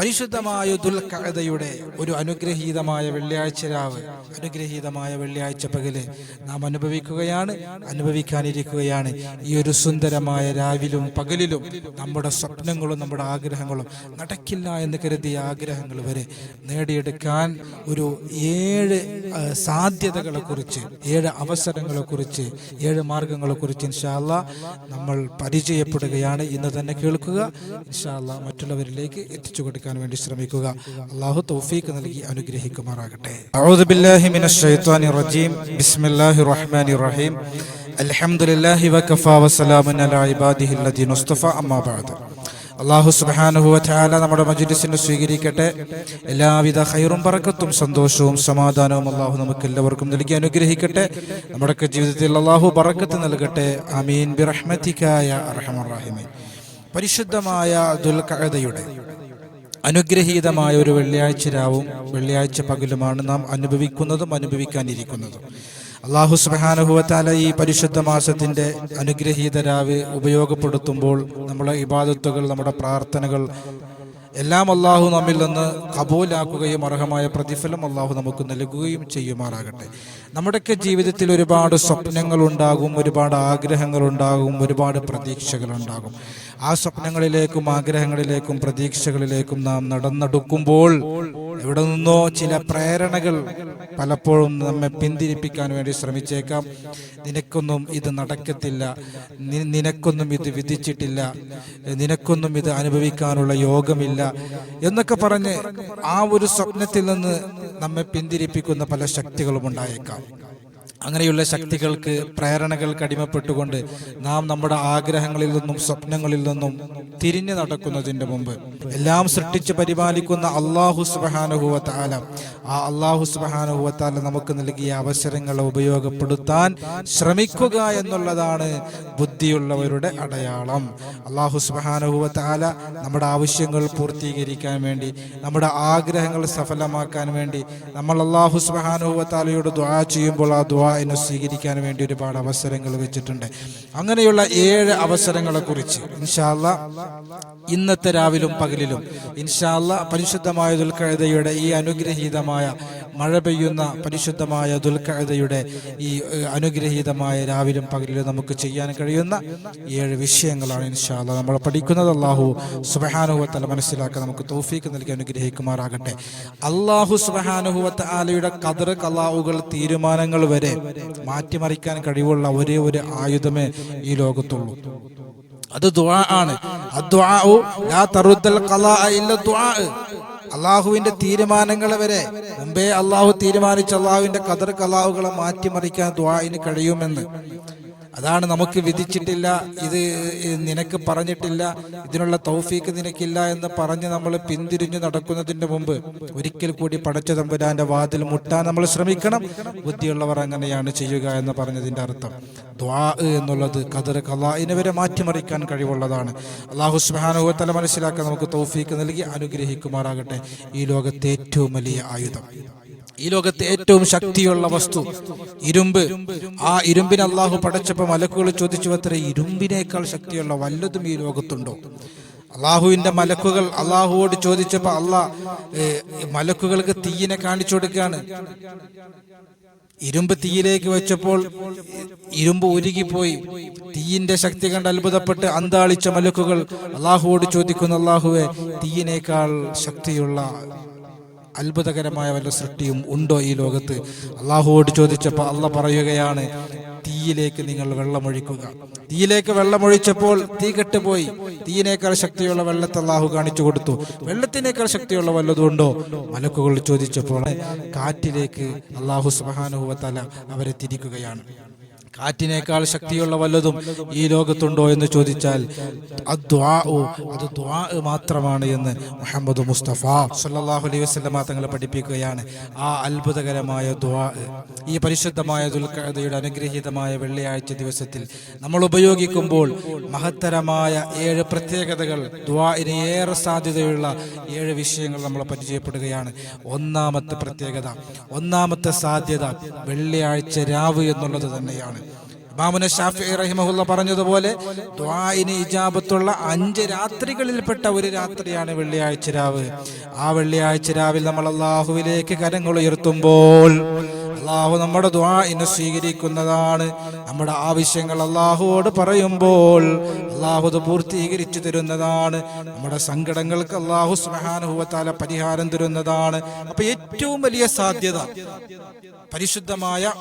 പരിശുദ്ധമായ ദുൽഖഅദയുടെ ഒരു അനുഗ്രഹീതമായ വെള്ളിയാഴ്ച രാവ് അനുഗ്രഹീതമായ വെള്ളിയാഴ്ച പകൽ നാം അനുഭവിക്കുകയാണ് അനുഭവിക്കാനിരിക്കുകയാണ്. ഈ ഒരു സുന്ദരമായ രാവിലും പകലിലും നമ്മുടെ സ്വപ്നങ്ങളും നമ്മുടെ ആഗ്രഹങ്ങളും നടക്കില്ല എന്ന് കരുതിയ ആഗ്രഹങ്ങൾ വരെ നേടിയെടുക്കാൻ ഒരു ഏഴ് ആ, സാധ്യതകളെ കുറിച്ച് ഏഴ് അവസരങ്ങളെ കുറിച്ച് ഏഴ് മാർഗങ്ങളെ കുറിച്ച് ഇൻഷാല്ല നമ്മൾ പരിചയപ്പെടുകയാണ്. ഇന്ന് തന്നെ കേൾക്കുക. ഇൻഷാല്ല മറ്റുള്ളവരിലേക്ക് എത്തിച്ചു കൊടുക്കാൻ വേണ്ടി ശ്രമിക്കുക. അള്ളാഹു തൗഫീഖ് നൽകി അനുഗ്രഹിക്കുമാറാകട്ടെ. അള്ളാഹു സുബ്ഹാനഹു വതആല നമ്മുടെ മജ്ലിസിനെ സ്വീകരിക്കട്ടെ. എല്ലാവിധ ഹൈറും പറക്കത്തും സന്തോഷവും സമാധാനവും അള്ളാഹു നമുക്ക് എല്ലാവർക്കും നൽകി അനുഗ്രഹിക്കട്ടെ. നമ്മുടെയൊക്കെ ജീവിതത്തിൽ അള്ളാഹു പറക്കത്ത് നൽകട്ടെ. അമീൻ ബിറഹ്മതിക യാ അർഹമർ റഹീമീൻ. പരിശുദ്ധമായ ദുൽഖഅദയുടെ അനുഗ്രഹീതമായ ഒരു വെള്ളിയാഴ്ച രാവും വെള്ളിയാഴ്ച പകലുമാണ് നാം അനുഭവിക്കുന്നതും അനുഭവിക്കാനിരിക്കുന്നതും. അള്ളാഹു സുബാനുഭവത്താല ഈ പരിശുദ്ധ മാസത്തിന്റെ അനുഗ്രഹീത രാവ് ഉപയോഗപ്പെടുത്തുമ്പോൾ നമ്മുടെ ഇബാദത്തുകൾ നമ്മുടെ പ്രാർത്ഥനകൾ എല്ലാം അള്ളാഹു നമ്മിൽ നിന്ന് കബൂലാക്കുകയും അർഹമായ പ്രതിഫലം അള്ളാഹു നമുക്ക് നൽകുകയും ചെയ്യുമാറാകട്ടെ. നമ്മുടെയൊക്കെ ജീവിതത്തിൽ ഒരുപാട് സ്വപ്നങ്ങൾ ഉണ്ടാകും ഒരുപാട് ആഗ്രഹങ്ങൾ ഉണ്ടാകും ഒരുപാട് പ്രതീക്ഷകൾ ഉണ്ടാകും ആ സ്വപ്നങ്ങളിലേക്കും ആഗ്രഹങ്ങളിലേക്കും പ്രതീക്ഷകളിലേക്കും നാം നടന്നെടുക്കുമ്പോൾ എവിടെ നിന്നോ ചില പ്രേരണകൾ പലപ്പോഴും നമ്മെ പിന്തിരിപ്പിക്കാൻ വേണ്ടി ശ്രമിച്ചേക്കാം. നിനക്കൊന്നും ഇത് നടക്കത്തില്ല. നിനക്കൊന്നും ഇത് വിധിച്ചിട്ടില്ല. നിനക്കൊന്നും ഇത് അനുഭവിക്കാനുള്ള യോഗമില്ല എന്നൊക്കെ പറഞ്ഞ് ആ ഒരു സ്വപ്നത്തിൽ നിന്ന് നമ്മെ പിന്തിരിപ്പിക്കുന്ന പല ശക്തികളും ഉണ്ടായേക്കാം. അങ്ങനെയുള്ള ശക്തികൾക്ക് പ്രേരണകൾക്ക് അടിമപ്പെട്ടുകൊണ്ട് നാം നമ്മുടെ ആഗ്രഹങ്ങളിൽ നിന്നും സ്വപ്നങ്ങളിൽ നിന്നും തിരിഞ്ഞു നടക്കുന്നതിന്റെ മുമ്പ് എല്ലാം സൃഷ്ടിച്ച് പരിപാലിക്കുന്ന അള്ളാഹു സുബാനുഭവത്താല ആ അള്ളാഹു സുബാനുഭവത്താല നമുക്ക് നൽകിയ അവസരങ്ങളെ ഉപയോഗപ്പെടുത്താൻ ശ്രമിക്കുക എന്നുള്ളതാണ് ബുദ്ധിയുള്ളവരുടെ അടയാളം. അള്ളാഹു സുബാനുഭവത്താല നമ്മുടെ ആവശ്യങ്ങൾ പൂർത്തീകരിക്കാൻ വേണ്ടി നമ്മുടെ ആഗ്രഹങ്ങൾ സഫലമാക്കാൻ വേണ്ടി നമ്മൾ അള്ളാഹു സുബാനുഭവത്താലയോട് ദ്വാ ചെയ്യുമ്പോൾ ആ ദ്വാനെ സ്വീകരിക്കാൻ വേണ്ടി ഒരുപാട് അവസരങ്ങൾ വെച്ചിട്ടുണ്ട്. അങ്ങനെയുള്ള ഏഴ് അവസരങ്ങളെ കുറിച്ച് ഇൻഷാല്ല ഇന്നത്തെ രാവിലും പകലിലും ഇൻഷാല്ല പരിശുദ്ധമായ ദുൽഖഴുതയുടെ ഈ അനുഗ്രഹീതമായ മഴ പെയ്യുന്ന പരിശുദ്ധമായ ദുൽഖയുടെ ഈ അനുഗ്രഹീതമായ രാവിലും പകലിലും നമുക്ക് ചെയ്യാൻ കഴിയുന്ന ഏഴ് വിഷയങ്ങളാണ് ഇൻഷാല്ല നമ്മൾ പഠിക്കുന്നത്. അള്ളാഹു സുബഹാനുഭവത്തല മനസ്സിലാക്കാൻ നമുക്ക് തോഫീക്ക് നൽകി അനുഗ്രഹിക്കുമാറാകട്ടെ. അള്ളാഹു സുബഹാനുഭവത്ത ആലയുടെ കതറ് കലാവുകൾ തീരുമാനങ്ങൾ വരെ മാറ്റിമറിക്കാൻ കഴിവുള്ള ഒരേ ഒരു ആയുധമേ ഈ ലോകത്തുള്ളൂ. അത് ദുആ ആണ്. അള്ളാഹുവിന്റെ തീരുമാനങ്ങൾ വരെ മുമ്പേ അള്ളാഹു തീരുമാനിച്ച അള്ളാഹുവിന്റെ കദർ കലാവുകളെ മാറ്റിമറിക്കാൻ ദ്വായിന് കഴിയുമെന്ന്. അതാണ് നമുക്ക് വിധിച്ചിട്ടില്ല. ഇത് നിനക്ക് പറഞ്ഞിട്ടില്ല. ഇതിനുള്ള തൗഫീക്ക് നിനക്കില്ല എന്ന് പറഞ്ഞ് നമ്മൾ പിന്തിരിഞ്ഞു നടക്കുന്നതിന്റെ മുമ്പ് ഒരിക്കൽ കൂടി പടച്ച തമ്പുരാന്റെ വാതിൽ മുട്ടാൻ നമ്മൾ ശ്രമിക്കണം. ബുദ്ധിയുള്ളവർ അങ്ങനെയാണ് ചെയ്യുക എന്ന് പറഞ്ഞതിന്റെ അർത്ഥം. ദ്വാ എന്നുള്ളത് കദർ കലാഇനെ വരെ മാറ്റിമറിക്കാൻ കഴിവുള്ളതാണ്. അള്ളാഹു സുബാനുഭവത്തല മനസ്സിലാക്കാൻ നമുക്ക് തൗഫീക്ക് നൽകി അനുഗ്രഹിക്കുമാറാകട്ടെ. ഈ ലോകത്തെ ഏറ്റവും വലിയ ആയുധം. ഈ ലോകത്തെ ഏറ്റവും ശക്തിയുള്ള വസ്തു. ഇരുമ്പ്. ആ ഇരുമ്പിനെ അള്ളാഹു പടച്ചപ്പോൾ മലക്കുകൾ ചോദിച്ചു അത്ര ഇരുമ്പിനേക്കാൾ ശക്തിയുള്ള വല്ലതും ഈ ലോകത്തുണ്ടോ? അള്ളാഹുവിന്റെ മലക്കുകൾ അള്ളാഹുവോട് ചോദിച്ചപ്പോ അള്ളാഹ് മലക്കുകൾക്ക് തീയിനെ കാണിച്ചു കൊടുക്കുകയാണ്. ഇരുമ്പ് തീയിലേക്ക് വെച്ചപ്പോൾ ഇരുമ്പ് ഉരുകിപ്പോയി. തീയിന്റെ ശക്തി കണ്ട് അത്ഭുതപ്പെട്ട് അന്താളിച്ച മലക്കുകൾ അള്ളാഹുവോട് ചോദിക്കുന്ന അള്ളാഹുവെ തീയിനേക്കാൾ ശക്തിയുള്ള അത്ഭുതകരമായ വല്ല സൃഷ്ടിയും ഉണ്ടോ ഈ ലോകത്ത്? അള്ളാഹുവോട് ചോദിച്ചപ്പോൾ അള്ള പറയുകയാണ് തീയിലേക്ക് നിങ്ങൾ വെള്ളമൊഴിക്കുക. തീയിലേക്ക് വെള്ളമൊഴിച്ചപ്പോൾ തീ കെട്ടുപോയി. തീയിനേക്കാൾ ശക്തിയുള്ള വെള്ളത്തെ അള്ളാഹു കാണിച്ചു കൊടുത്തു. വെള്ളത്തിനേക്കാൾ ശക്തിയുള്ള വല്ലതും ഉണ്ടോ? മലക്കുകൾ ചോദിച്ചപ്പോൾ കാറ്റിലേക്ക് അള്ളാഹു സുബാനുഭവത്തല അവരെ തിരിക്കുകയാണ്. കാറ്റിനേക്കാൾ ശക്തിയുള്ള വല്ലതും ഈ ലോകത്തുണ്ടോ എന്ന് ചോദിച്ചാൽ അത് മാത്രമാണ് എന്ന് മുഹമ്മദ് മുസ്തഫ സല്ലല്ലാഹു അലൈഹി വസല്ലമ തങ്ങളെ പഠിപ്പിക്കുകയാണ്. ആ അത്ഭുതകരമായ ദ്വാ ഈ പരിശുദ്ധമായ ദുൽഖഅദയുടെ അനുഗ്രഹീതമായ വെള്ളിയാഴ്ച ദിവസത്തിൽ നമ്മൾ ഉപയോഗിക്കുമ്പോൾ മഹത്തരമായ ഏഴ് പ്രത്യേകതകൾ ദ്വാഇന് ഏറെ സാധ്യതയുള്ള ഏഴ് വിഷയങ്ങൾ നമ്മൾ പരിചയപ്പെടുകയാണ്. ഒന്നാമത്തെ പ്രത്യേകത ഒന്നാമത്തെ സാധ്യത വെള്ളിയാഴ്ച രാവ് എന്നുള്ളത് തന്നെയാണ്. ഇമാമുന ഷാഫി റഹിമഹുല്ല പറഞ്ഞതുപോലെ ഇജാബത്തുള്ള അഞ്ച് രാത്രികളിൽപ്പെട്ട ഒരു രാത്രിയാണ് വെള്ളിയാഴ്ച രാവ്. ആ വെള്ളിയാഴ്ച രാവിൽ നമ്മൾ അള്ളാഹുവിലേക്ക് കരങ്ങൾ ഉയർത്തുമ്പോൾ അള്ളാഹു നമ്മുടെ ദ്വാഇനെ സ്വീകരിക്കുന്നതാണ്. നമ്മുടെ ആവശ്യങ്ങൾ അള്ളാഹുവോട് പറയുമ്പോൾ അള്ളാഹു അത് പൂർത്തീകരിച്ചു തരുന്നതാണ്. നമ്മുടെ സങ്കടങ്ങൾക്ക് അള്ളാഹു സ്മഹാനുഭവത്താല പരിഹാരം തരുന്നതാണ്. അപ്പൊ ഏറ്റവും വലിയ സാധ്യത പരിശുദ്ധമായ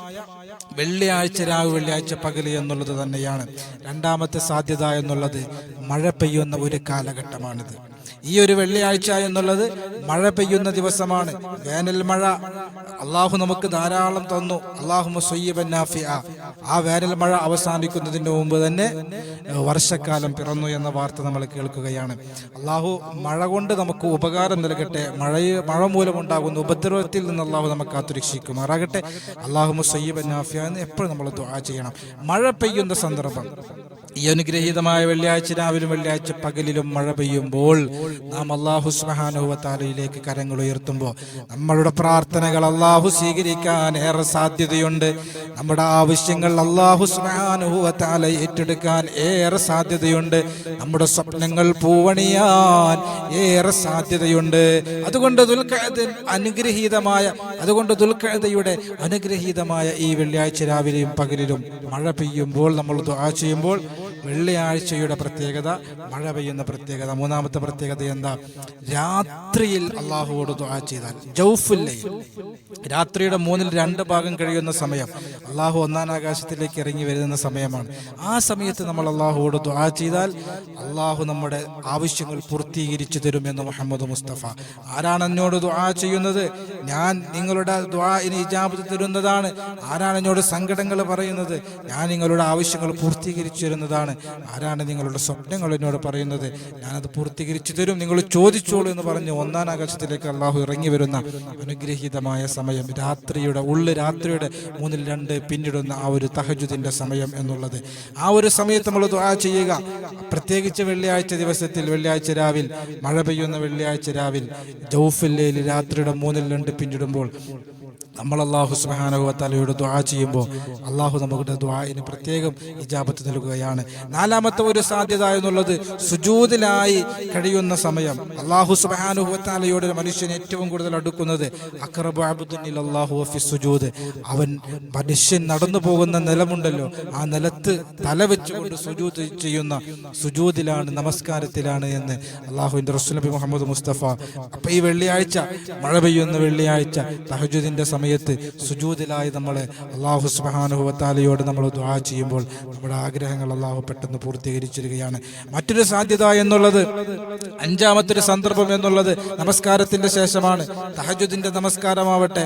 വെള്ളിയാഴ്ച രാവ് വെള്ളിയാഴ്ച പകൽ എന്നുള്ളത് തന്നെയാണ്. രണ്ടാമത്തെ സാധ്യത എന്നുള്ളത് മഴ പെയ്യുന്ന ഒരു കാലഘട്ടമാണിത്. ഈ ഒരു വെള്ളിയാഴ്ച എന്നുള്ളത് മഴ പെയ്യുന്ന ദിവസമാണ്. വേനൽ മഴ. അള്ളാഹു നമുക്ക് ധാരാളം തന്നു. അള്ളാഹു ആ വേനൽ മഴ അവസാനിക്കുന്നതിന് മുമ്പ് തന്നെ വർഷക്കാലം പിറന്നു എന്ന വാർത്ത നമ്മൾ കേൾക്കുകയാണ്. അള്ളാഹു മഴ കൊണ്ട് നമുക്ക് ഉപകാരം നൽകട്ടെ. മഴ മഴ മൂലമുണ്ടാകുന്ന ഉപദ്രവത്തിൽ നിന്ന് അള്ളാഹു നമുക്ക് കാത്തുരക്ഷിക്കുമാറാകട്ടെ. അള്ളാഹു സയ്യബൻ നാഫിയ എന്ന് എപ്പോഴും നമ്മൾ ദുആ ചെയ്യണം. മഴ പെയ്യുന്ന സന്ദർഭം. ഈ അനുഗ്രഹീതമായ വെള്ളിയാഴ്ച രാവിലും വെള്ളിയാഴ്ച പകലിലും മഴ പെയ്യുമ്പോൾ നാം അള്ളാഹു സുബാനുഹത്താലയിലേക്ക് കരങ്ങൾ ഉയർത്തുമ്പോൾ നമ്മളുടെ പ്രാർത്ഥനകൾ അള്ളാഹു സ്വീകരിക്കാൻ ഏറെ സാധ്യതയുണ്ട്. നമ്മുടെ ആവശ്യങ്ങൾ അള്ളാഹു സ്നാനുഭവത്താല ഏറ്റെടുക്കാൻ ഏറെ സാധ്യതയുണ്ട്. നമ്മുടെ സ്വപ്നങ്ങൾ പൂവണിയാൻ ഏറെ സാധ്യതയുണ്ട്. അതുകൊണ്ട് ദുൽഖഅദ് അനുഗ്രഹീതമായ അതുകൊണ്ട് ദുൽഖഅദയുടെ അനുഗ്രഹീതമായ ഈ വെള്ളിയാഴ്ച രാവിലെയും പകലിലും മഴ പെയ്യുമ്പോൾ നമ്മൾ ദുആ ചെയ്യുമ്പോൾ വെള്ളിയാഴ്ചയുടെ പ്രത്യേകത മഴ പെയ്യുന്ന പ്രത്യേകത മൂന്നാമത്തെ പ്രത്യേകത എന്താ? രാത്രിയിൽ അള്ളാഹുവോട് ദുആ ചെയ്താൽ ജൗഫുല്ലയിൽ രാത്രിയുടെ മൂന്നിൽ രണ്ട് ഭാഗം കഴിയുന്ന സമയം അള്ളാഹു ഒന്നാം ആകാശത്തിലേക്ക് ഇറങ്ങി വരുന്ന സമയമാണ്. ആ സമയത്ത് നമ്മൾ അള്ളാഹുവോട് ദുആ ചെയ്താൽ അള്ളാഹു നമ്മുടെ ആവശ്യങ്ങൾ പൂർത്തീകരിച്ചു തരുമെന്ന് മുഹമ്മദ് മുസ്തഫ. ആരാണ് എന്നോട് ദുആ ചെയ്യുന്നത്? ഞാൻ നിങ്ങളുടെ ദുആ ഇനി ഇജാബത്ത് തരുന്നതാണ്. ആരാണ് എന്നോട് സങ്കടങ്ങൾ പറയുന്നത്? ഞാൻ നിങ്ങളുടെ ആവശ്യങ്ങൾ പൂർത്തീകരിച്ചു തരുന്നതാണ്. ആരാണ് നിങ്ങളുടെ സ്വപ്നങ്ങൾ എന്നോട് പറയുന്നത്? ഞാനത് പൂർത്തീകരിച്ചു തരും. നിങ്ങൾ ചോദിച്ചോളൂ എന്ന് പറഞ്ഞ് ഒന്നാം ആകാശത്തിലേക്ക് അള്ളാഹു ഇറങ്ങി വരുന്ന അനുഗ്രഹീതമായ സമയം. രാത്രിയുടെ ഉള്ളു രാത്രിയുടെ മൂന്നിൽ രണ്ട് പിന്നിടുന്ന ആ ഒരു തഹജുദിന്റെ സമയം എന്നുള്ളത്. ആ ഒരു സമയത്ത് നമ്മൾ ദുആ ചെയ്യുക. പ്രത്യേകിച്ച് വെള്ളിയാഴ്ച ദിവസത്തിൽ വെള്ളിയാഴ്ച രാവിൽ മഴ പെയ്യുന്ന വെള്ളിയാഴ്ച രാവിൽ ജൗഫില്ലയിൽ രാത്രിയുടെ മൂന്നിൽ രണ്ട് പിന്നിടുമ്പോൾ നമ്മൾ അള്ളാഹു സുബാനുഭവത്തലയോട് ദ്വാ ചെയ്യുമ്പോൾ അള്ളാഹു നമ്മുടെ ദ്വായിന് പ്രത്യേകം ഇജാബത്ത് നൽകുകയാണ്. നാലാമത്തെ ഒരു സാധ്യത എന്നുള്ളത് സുജൂതിലായി കഴിയുന്ന സമയം. അള്ളാഹു സുബാനുഭവത്താലയോട് മനുഷ്യൻ ഏറ്റവും കൂടുതൽ അടുക്കുന്നത് അക്രബ് സുജൂദ്. അവൻ മനുഷ്യൻ നടന്നു പോകുന്ന നിലമുണ്ടല്ലോ. ആ നിലത്ത് തല വെച്ചുകൊണ്ട് സുജൂത് ചെയ്യുന്ന സുജൂതിലാണ് നമസ്കാരത്തിലാണ് എന്ന് അള്ളാഹുവിന്റെ റസൂൽ നബി മുഹമ്മദ് മുസ്തഫ. അപ്പൊ ഈ വെള്ളിയാഴ്ച മഴ പെയ്യുന്ന വെള്ളിയാഴ്ച തഹജുദിന്റെ സമയത്ത് സുജൂതിലായി നമ്മൾ അള്ളാഹു സുബാനുഭവത്താലയോട് നമ്മൾ ദ്വാ ചെയ്യുമ്പോൾ നമ്മുടെ ആഗ്രഹങ്ങൾ അള്ളാഹു പെട്ടെന്ന് പൂർത്തീകരിച്ചിരിക്കുകയാണ്. മറ്റൊരു സാധ്യത എന്നുള്ളത് അഞ്ചാമത്തൊരു സന്ദർഭം എന്നുള്ളത് നമസ്കാരത്തിന്റെ ശേഷമാണ്. തഹജുദിന്റെ നമസ്കാരമാവട്ടെ.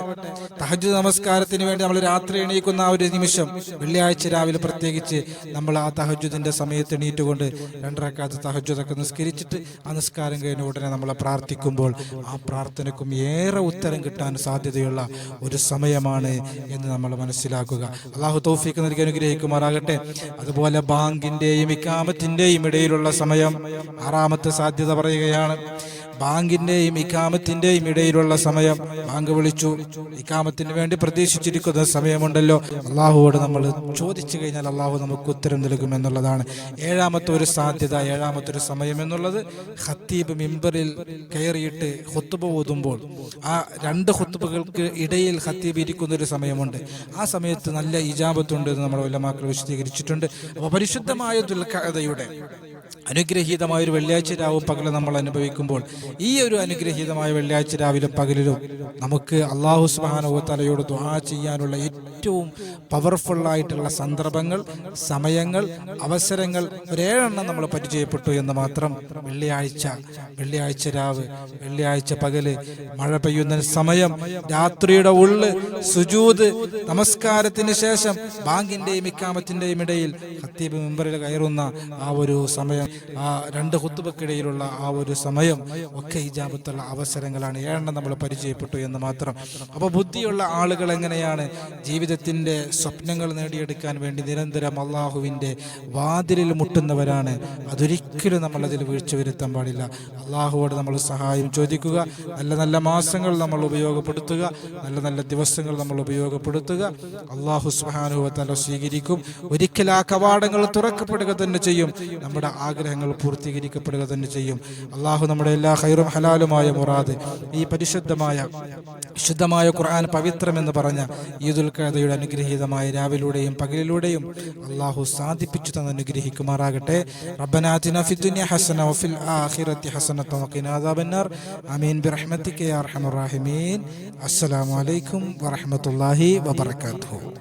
തഹജുദ് നമസ്കാരത്തിന് വേണ്ടി നമ്മൾ രാത്രി എണീക്കുന്ന ആ ഒരു നിമിഷം വെള്ളിയാഴ്ച രാവിലെ പ്രത്യേകിച്ച് നമ്മൾ ആ തഹജുദിന്റെ സമയത്ത് എണീറ്റുകൊണ്ട് രണ്ടരക്കാലത്ത് തഹജുദൊക്കെ നിസ്കരിച്ചിട്ട് ആ നിസ്കാരം കഴിഞ്ഞ ഉടനെ നമ്മളെ പ്രാർത്ഥിക്കുമ്പോൾ ആ പ്രാർത്ഥനയ്ക്കും ഏറെ ഉത്തരം കിട്ടാൻ സാധ്യതയുള്ള ഒരു സമയമാണ് എന്ന് നമ്മൾ മനസ്സിലാക്കുക. അള്ളാഹു തൗഫീഖ് നൽകി അനുഗ്രഹിക്കുമാറാകട്ടെ. അതുപോലെ ബാങ്കിന്റെയും ഇക്കാമത്തിന്റെയും ഇടയിലുള്ള സമയം ആറാമത്തെ സാധ്യത പറയുകയാണ്. ബാങ്കിന്റെയും ഇക്കാമത്തിന്റെയും ഇടയിലുള്ള സമയം. ബാങ്ക് വിളിച്ചു. ഇക്കാമത്തിന് വേണ്ടി പ്രതീക്ഷിച്ചിരിക്കുന്ന സമയമുണ്ടല്ലോ. അള്ളാഹുവോട് നമ്മൾ ചോദിച്ചു കഴിഞ്ഞാൽ അള്ളാഹു നമുക്ക് ഉത്തരം നൽകും എന്നുള്ളതാണ്. ഏഴാമത്തെ ഒരു സാധ്യത ഏഴാമത്തെ ഒരു സമയം എന്നുള്ളത് ഹത്തീബ് മിമ്പറിൽ കയറിയിട്ട് ഹുത്തുബ ഓതുമ്പോൾ ആ രണ്ട് ഹുത്തുബകൾക്ക് ഇടയിൽ ഹത്തീബ് ഇരിക്കുന്ന ഒരു സമയമുണ്ട്. ആ സമയത്ത് നല്ല ഇജാബത്തുണ്ട് എന്ന് നമ്മുടെ ഉലമാക്കൾ വിശദീകരിച്ചിട്ടുണ്ട്. അപ്പോൾ പരിശുദ്ധമായ ദുൽഖഅദയുടെ അനുഗ്രഹീതമായ ഒരു വെള്ളിയാഴ്ച രാവും പകലും നമ്മൾ അനുഭവിക്കുമ്പോൾ ഈ ഒരു അനുഗ്രഹീതമായ വെള്ളിയാഴ്ച രാവിലെ പകലിലും നമുക്ക് അള്ളാഹു സുബാനോത്തലയോട് ദുആ ചെയ്യാനുള്ള ഏറ്റവും പവർഫുൾ ആയിട്ടുള്ള സന്ദർഭങ്ങൾ സമയങ്ങൾ അവസരങ്ങൾ ഒരേഴെണ്ണം നമ്മൾ പരിചയപ്പെട്ടു എന്ന് മാത്രം വെള്ളിയാഴ്ച വെള്ളിയാഴ്ച രാവ് വെള്ളിയാഴ്ച പകൽ മഴ പെയ്യുന്ന സമയം രാത്രിയുടെ ഉള്ള് സുജൂത് നമസ്കാരത്തിന് ശേഷം ബാങ്കിന്റെയും ഇക്കാമത്തിന്റെയും ഇടയിൽ ഹത്തീബ് മെമ്പറിൽ കയറുന്ന ആ ഒരു സമയം ആ രണ്ട് കുത്തുബക്കിടയിലുള്ള ആ ഒരു സമയം ഒക്കെ ഹിജാബത്തുള്ള അവസരങ്ങളാണ്. ഏഴെണ്ണം നമ്മൾ പരിചയപ്പെട്ടു എന്ന് മാത്രം. അപ്പോൾ ബുദ്ധിയുള്ള ആളുകൾ എങ്ങനെയാണ് ജീവിതത്തിന്റെ സ്വപ്നങ്ങൾ നേടിയെടുക്കാൻ വേണ്ടി നിരന്തരം അള്ളാഹുവിന്റെ വാതിലിൽ മുട്ടുന്നവരാണ്? അതൊരിക്കലും നമ്മൾ അതിൽ വീഴ്ച വരുത്താൻ പാടില്ല. അള്ളാഹുവോട് നമ്മൾ സഹായം ചോദിക്കുക. നല്ല നല്ല മാസങ്ങൾ നമ്മൾ ഉപയോഗപ്പെടുത്തുക. നല്ല നല്ല ദിവസങ്ങൾ നമ്മൾ ഉപയോഗപ്പെടുത്തുക. അള്ളാഹു സുഹാനുഭവത്തല സ്വീകരിക്കും. ഒരിക്കൽ ആ കവാടങ്ങൾ തുറക്കപ്പെടുക തന്നെ ചെയ്യും. നമ്മുടെ ആഗ്രഹങ്ങൾ പൂർത്തീകരിക്കപ്പെടുക തന്നെ ചെയ്യും. അള്ളാഹു നമ്മുടെ എല്ലാ ഹൈറും ഹലാലുമായ മുറാദ് ഈ പരിശുദ്ധമായ ശുദ്ധമായ ഖുർആൻ പവിത്രമെന്ന് പറഞ്ഞ ഈദുൽ ഖാദയുടെ അനുഗ്രഹീതമായ രാവിലൂടെയും പകലിലൂടെയും അള്ളാഹു സാധിപ്പിച്ചു തന്നെ അനുഗ്രഹിക്കുമാറാകട്ടെ. റബ്ബനാതിന ഫിദ്ദുനിയ ഹസന വഫിൽ ആഖിറത്തി ഹസന അദാബന്നാർ ആമീൻ. ബിറഹ്മതിക റഹീമീൻ. അസ്സലാമു അലൈക്കും വറഹ്മത്തുള്ളാഹി വബറകാതുഹു.